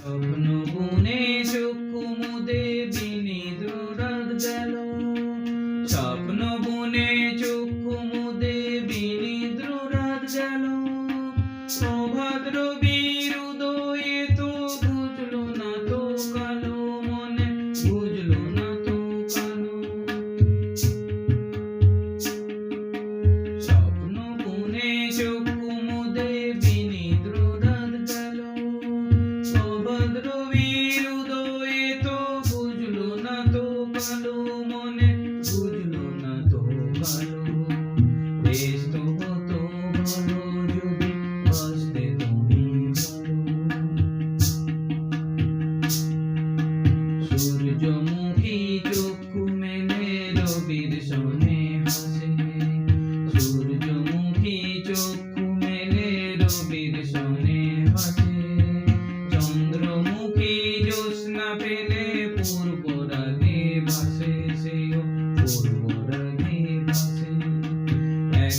স্বপ্ন বুনে সুকুমুদে বিনি দৃঢ়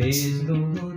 mesmo.